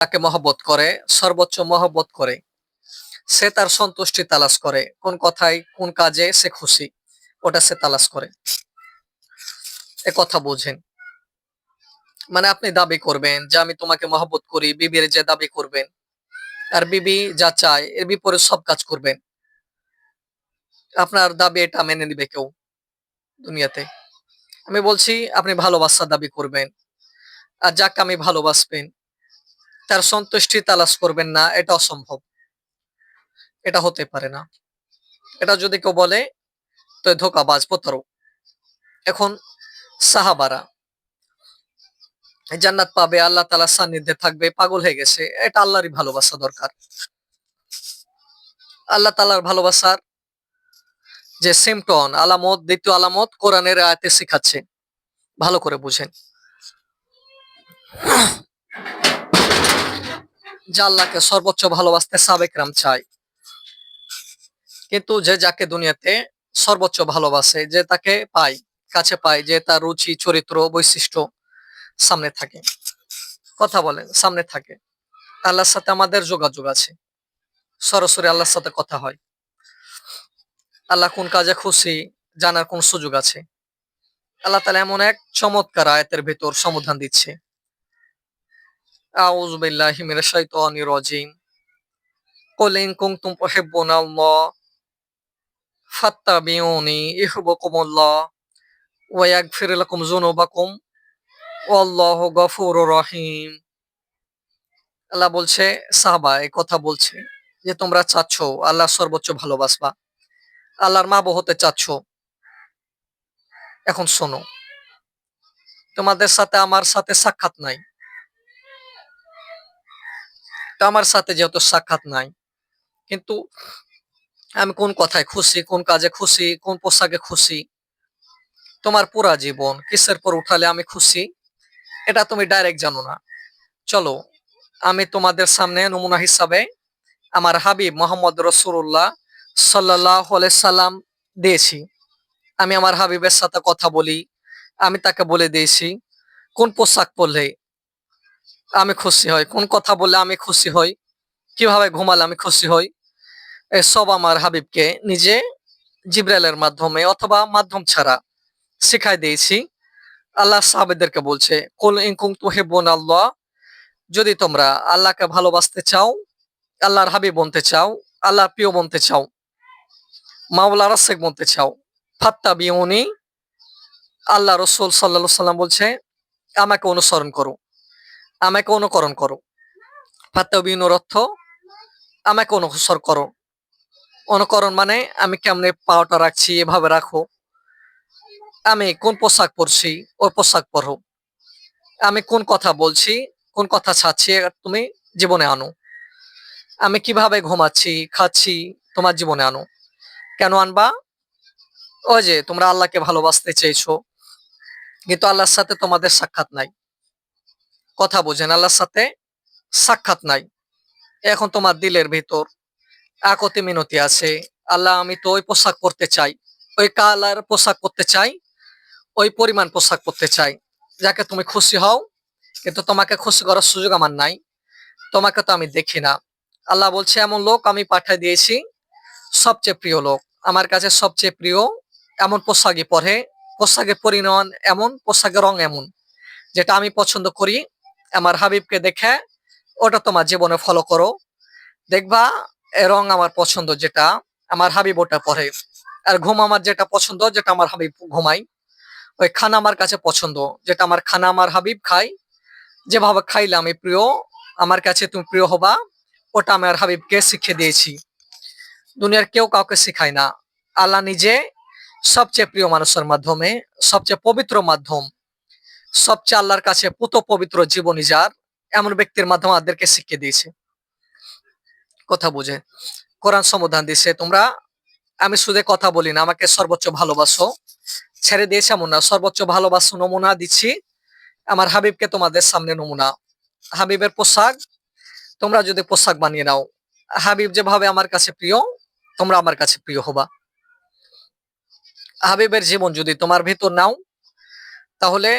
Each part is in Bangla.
তাকে মহব্বত করে, সর্বোচ্চ মহব্বত করে। সে তার সন্তুষ্টি তালাশ করে। কোন কথায়, কোন কাজে সে খুশি, ওটা সে তালাশ করে। এ কথা বোঝেন। মানে আপনি দাবি করবেন যে, আমি তোমাকে মহব্বত করি, বিবির যে দাবি করবেন, আর বিবি যা চায়, এর বিপরীত সব কাজ করবেন। আপনার দাবি এটা মেনে নিবে কেউ দুনিয়াতে। আমি বলছি, আপনি ভালোবাসার দাবি করবেন, আর যাকে আমি ভালোবাসবেন তার সন্তুষ্টি তালাশ করবেন না, এটা অসম্ভব। এটা হতে পারে না। এটা যদি কেউ বলে, তো ধোকাবাজ, প্রতারক। এখন সাহাবারা জান্নাত পাবে, আল্লাহ তালা সান্নিধ্যে থাকবে, পাগল হয়ে গেছে। এটা আল্লাহরই ভালোবাসা দরকার। আল্লাহ তালার ভালোবাসার যে সিমটন আলামত, দ্বিতীয় আলামত কোরআনের আয়াতে শিখাচ্ছে। ভালো করে বুঝেন। যে আল্লাহকে সর্বোচ্চ ভালোবাসতে সাবেকরাম চায় কিন্তু যে যাকে দুনিয়াতে সর্বোচ্চ ভালোবাসে, যে তাকে পায়, কাছে পায়, যে তার রুচি, চরিত্র, বৈশিষ্ট্য সামনে থাকে। কথা বলেন, সামনে থাকে। আল্লাহর সাথে আমাদের যোগাযোগ আছে। সরাসরি আল্লাহর সাথে কথা হয়। আল্লাহ কোন কাজে খুশি জানার কোন সুযোগ আছে। আল্লাহ তালা এমন এক চমৎকার আয়াতের ভেতর সমাধান দিচ্ছে। আউযু বিল্লাহি মিনাশ শাইতানির রাজিম قل إن كنتم تحبون الله فاتبعوني يحببكم الله ويغفر لكم ذنوبكم والله غفور رحيم আল্লাহ বলছে সাহাবা এই কথা বলছে যে তোমরা চাচ্ছ আল্লাহ সর্বোচ্চ ভালোবাসবা আল্লাহর মা হতে চাচ্ছ এখন শোনো তোমাদের সাথে আমার সাথে সাক্ষাৎ নাই তো আমার সাথে যেহেতু সাক্ষাৎ নাই, কিন্তু আমি কোন কথায় খুশি, কোন কাজে খুশি, কোন পোশাকে খুশি, তোমার পুরা জীবন কিসের পর উঠালে আমি খুশি, এটা তুমি ডাইরেক্ট জানো না। চলো, আমি তোমাদের সামনে নমুনা হিসাবে আমার হাবিব মোহাম্মদ রসুল্লাহ সাল্লাহ সাল্লাম দিয়েছি। আমি আমার হাবিবের সাথে কথা বলি, আমি তাকে বলে দিয়েছি, কোন পোশাক পরলে আমি খুশি হই। কোন কথা বললে আমি খুশি হই? কীভাবে ঘুমালে আমি খুশি হই? সব আমার হাবিবকে নিজে জিব্রাইলের মাধ্যমে অথবা মাধ্যম ছাড়া শিখাই দিয়েছি। আল্লাহ সাহাবেদেরকে বলছে, কুল ইনকুম তুহিব্বুন আল্লাহ যদি তোমরা আল্লাহকে ভালোবাসতে চাও, আল্লাহর হাবিব বনতে চাও, আল্লাহর প্রিয় বনতে চাও মাওলা রাসেক বনতে চাও ফাত্তা বিউনি আল্লাহ রসুল সাল্লা সাল্লাম বলছে, আমাকে অনুসরণ করো। আমাকে অনুকরণ করো। ফাত্তা বিউনুর অর্থ আমাকে অনুসর করো। অনুকরণ মানে আমি কেমনে পাওয়াটা রাখছি, এভাবে রাখো। আমি কোন পোশাক পরছি ওই পোশাক পরো। আমি কোন কথা বলছি, কোন কথা ছাড়ছি তুমি জীবনে আনো। আমি কীভাবে ঘুমাচ্ছি, খাচ্ছি, তোমার জীবনে আনো। কেন আনবা? ওই যে তোমরা আল্লাহকে ভালোবাসতে চেয়েছো। কিন্তু আল্লাহর সাথে তোমাদের সাক্ষাৎ নাই। কথা বোঝেন, আল্লাহর সাথে সাক্ষাৎ নাই। এখন তোমার দিলের ভিতর আকতি মিনতি আছে। আল্লাহ, আমি তো ওই পোশাক পরতে চাই, ওই কালার পোশাক পরতে চাই, ওই পরিমাণ পোশাক পরতে চাই, যাকে তুমি খুশি হও, কিন্তু তোমাকে খুশি করার সুযোগ আমার নাই। তোমাকে তো আমি দেখি না। আল্লাহ বলছে, এমন লোক আমি পাঠিয়ে দিয়েছি, সবচেয়ে প্রিয় লোক। আমার কাছে সবচেয়ে প্রিয় এমন পোশাকই পরে, পোশাকের পরিমাণ এমন, পোশাকের রং এমন, যেটা আমি পছন্দ করি আমার হাবিবকে দেখে, ওটা তোমার জীবনে ফলো করো। দেখবা রং আমার পছন্দ যেটা, আমার হাবিব ওটা পরে। আর ঘুম আমার যেটা পছন্দ, যেটা আমার হাবিব ঘুমাই ওই খানা আমার কাছে পছন্দ, যেটা আমার খানা আমার হাবিব খাই যেভাবে খাইলে আমি প্রিয়, আমার কাছে তুমি প্রিয় হবা, ওটা আমার হাবিবকে শিখিয়ে দিয়েছি। দুনিয়ার কেউ কাউকে শিখায় না। আল্লাহ নিজে সবচেয়ে প্রিয় মানুষের মাধ্যমে, সবচেয়ে পবিত্র মাধ্যম। সবচেয়ে আল্লাহর কাছে পুত পবিত্র জীবনী যার, এমন ব্যক্তির মাধ্যমে আমাদেরকে শিখিয়ে দিয়েছে। কথা বুঝে। কোরআন সমাধান দিছে তোমরা, আমি শুধু কথা বলি না, আমাকে সর্বোচ্চ ভালোবাসো। ছেড়ে দিয়েছে এমন না, সর্বোচ্চ ভালোবাসো নমুনা দিচ্ছি। আমার হাবিবকে তোমাদের সামনে নমুনা। হাবিবের পোশাক, তোমরা যদি পোশাক বানিয়ে নাও। হাবিব যেভাবে আমার কাছে প্রিয়, তোমরা আমার কাছে প্রিয় হবা। হাবিবের জীবন যদি তোমার ভেতর নাও, তাহলে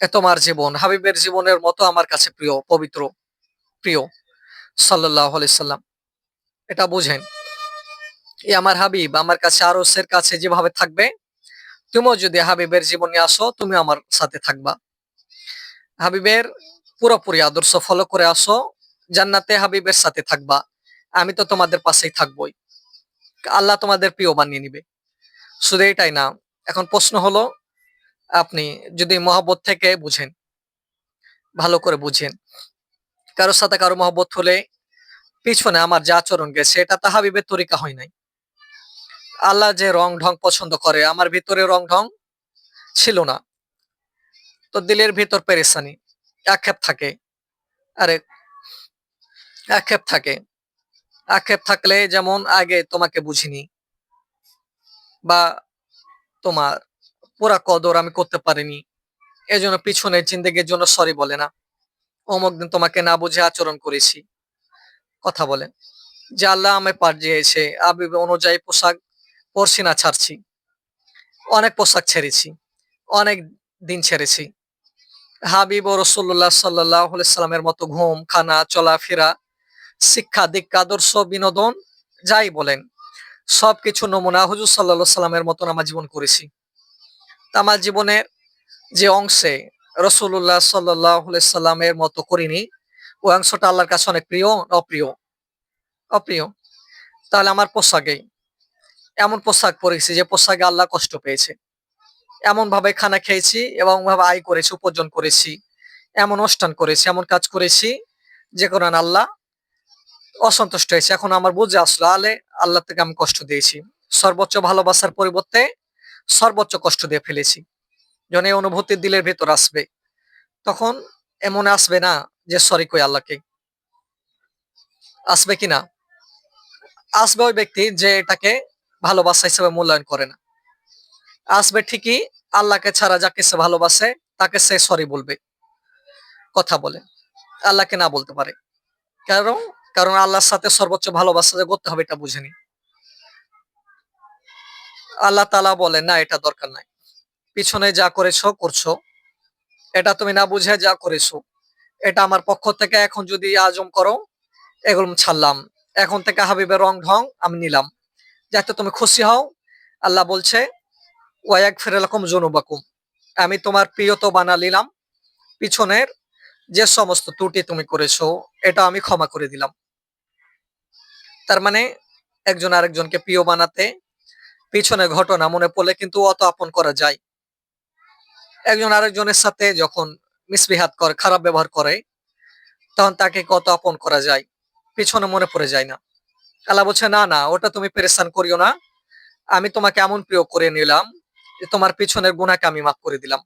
এ তোমার জীবন, হাবিবের জীবনের মতো আমার কাছে প্রিয়, পবিত্র, প্রিয় সাল্লাহ সাল্লাম। এটা বুঝেন। এই আমার হাবিব, আমার কাছে আরসের কাছে যেভাবে থাকবে, তুমিও যদি হাবিবের জীবনে আসো, তুমি আমার সাথে থাকবা। হাবিবের পুরোপুরি আদর্শ ফলো করে আসো, জান্নাতে হাবিবের সাথে থাকবা। আমি তো তোমাদের পাশেই থাকবই। আল্লাহ তোমাদের প্রিয় বানিয়ে নিবে। শুধু এটাই না, এখন প্রশ্ন হলো আপনি যদি মহব্বত থেকে বুঝেন, ভালো করে বুঝেন। কারোর সাথে কারও মহব্বত হলে পিছনে আমার যে আচরণ গেছে, এটা তো হাবিবের তরিকা হয় নাই। আল্লাহ যে রং ঢং পছন্দ করে, আমার ভিতরে রং ঢং ছিল না। তো দিলের ভিতর পেরেছানি আক্ষেপ থাকে। আরে, আক্ষেপ থাকে। আক্ষেপ থাকলে যেমন আগে তোমাকে বুঝিনি, বা তোমার পুরা কদর আমি করতে পারিনি। এজন্য পিছনের জিন্দেগির জন্য সরি বলে না। অমুক দিন তোমাকে না বুঝে আচরণ করেছি। কথা বলে, যে আল্লাহ আমায় পাঠিয়েছে আবিব অনুযায়ী পোশাক পরছি না, ছাড়ছি। অনেক পোশাক ছেড়েছি, অনেক দিন ছেড়েছি। হাবিব ও রসুল্লাহ সাল্লাহ সাল্লামের মতো ঘুম, খানা, চলাফেরা, শিক্ষা, দীক্ষা, আদর্শ, বিনোদন, যাই বলেন, সবকিছু নমুনা হুজুর সাল্লা সাল্লামের মতন আমার জীবন করেছি। আমার জীবনের যে অংশে রসুল্লাহ সাল্লাহ সাল্লামের মতো করিনি ওই অংশটা আল্লাহর কাছে অনেক প্রিয়, অপ্রিয়? অপ্রিয়। তাহলে আমার পোশাকে, এমন পোশাক পরেছি যে পোশাকে আল্লাহ কষ্ট পেয়েছে। এমন ভাবে খানা খেয়েছি এবং ভাবে আয় করেছি, উপার্জন করেছি, এমন অনুষ্ঠান করেছি, এমন কাজ করেছি, যে কোরআন আল্লাহ অসন্তুষ্ট হয়েছে। এখন আমার বুঝে আসলো, আলে আল্লাহ থেকে আমি কষ্ট দিয়েছি। সর্বোচ্চ ভালোবাসার পরিবর্তে সর্বোচ্চ কষ্ট দিয়ে ফেলেছি। যখন এই অনুভূতি দিলের ভেতর আসবে, তখন এমন আসবে না যে, সরি কই আল্লাহকে। আসবে কি না? আসবে ওই ব্যক্তি যে এটাকে ভালোবাসা হিসেবে মূল্যায়ন করে না। আসবে ঠিকই আল্লাহকে ছাড়া যাকে সে ভালোবাসে, তাকে সে সরি বলবে, কথা বলে। আল্লাহকে না বলতে পারে। কারণ কারণ আল্লাহর সাথে সর্বোচ্চ ভালোবাসা যে করতে হবে এটা বুঝেনি। আল্লাহ তালা বলে না, এটা দরকার নাই। পিছনে যা করেছ, করছ। এটা তুমি না বুঝে যা করেছ। এটা আমার পক্ষ থেকে এখন যদি আজম করো, এগুলো ছাড়লাম। এখন থেকে হাবিবের রং ঢং আমি নিলাম। যাতে তুমি খুশি হও। আল্লাহ বলছে ওয়াক ফেরালাকুম জনুবাকুম আমি তোমার প্রিয়ত বানা নিলাম। পিছনের যে সমস্ত ত্রুটি তুমি করেছ, এটা আমি ক্ষমা করে দিলাম। তার মানে একজন আরেকজনকে প্রিয় বানাতে পিছনে ঘটনা মনে পড়লে কিন্তু অত আপন করা যায়। একজন আরেকজনের সাথে যখন মিসবিহাত করে, খারাপ ব্যবহার করে, তখন তাকে কত আপন করা যায়, পিছনে মনে পড়ে যায় না। আল্লাহ বলছে, না না, ওটা তুমি পেরেশান করিও না। আমি তোমাকে এমন প্রিয় করে নিলাম যে তোমার পিছনের গুণাকে আমি মাফ করে দিলাম।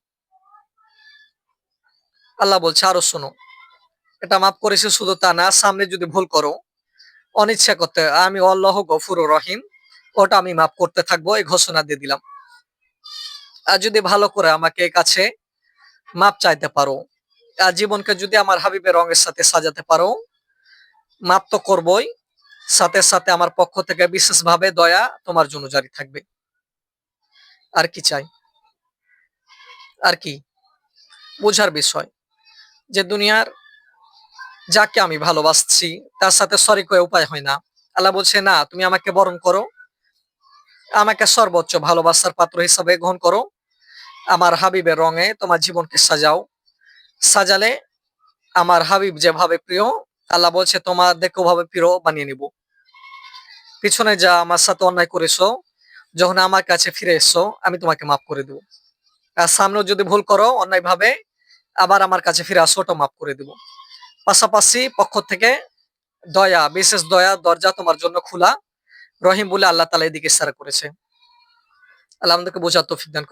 আল্লাহ বলছে, আরও শোনো, এটা মাফ করেছি শুধু তা না, সামনে যদি ভুল করো, অনিচ্ছা করতে, আমি অল্লাহ গফুর রহিম ওটা আমি মাফ করতে থাকব, এই ঘোষণা দিয়ে দিলাম। আর যদি ভালো করে আমাকে কাছে মাপ চাইতে পারো, আর জীবনকে যদি আমার হাবিবের রঙের সাথে সাজাতে পারো, মাপ তো করবই। সাথে সাথে আমার পক্ষ থেকে বিশেষভাবে দয়া তোমার জন্য জারি থাকবে। আর কি চাই? আর কি? বোঝার বিষয় যে দুনিয়ার যাকে আমি ভালোবাসছি, তার সাথে সরি করে উপায় হয় না। আল্লাহ বলছে, না, তুমি আমাকে বরণ করো আমাকে সর্বোচ্চ ভালোবাসার পাত্র হিসাবে গ্রহণ করো। আমার হাবিবের রঙে তোমার জীবনকে সাজাও। সাজালে আমার হাবিব যেভাবে প্রিয়, আল্লাহ বলছে, তোমাদেরকে ওভাবে প্রিয় বানিয়ে নিব। পিছনে যা আমার সাথে অন্যায় করেছ, যখন আমার কাছে ফিরে এসো আমি তোমাকে মাফ করে দেবো। আর সামনেও যদি ভুল করো অন্যায় ভাবে আবার আমার কাছে ফিরে আসো ওটা মাফ করে দেবো। পাশাপাশি পক্ষ থেকে দয়া, বিশেষ দয়া, দরজা তোমার জন্য খোলা। রহিম বলে আল্লাহ তালা এদিকে ইশারা করেছে আল্লাহ আমাদেরকে বোঝার তৌফিক দান করুন।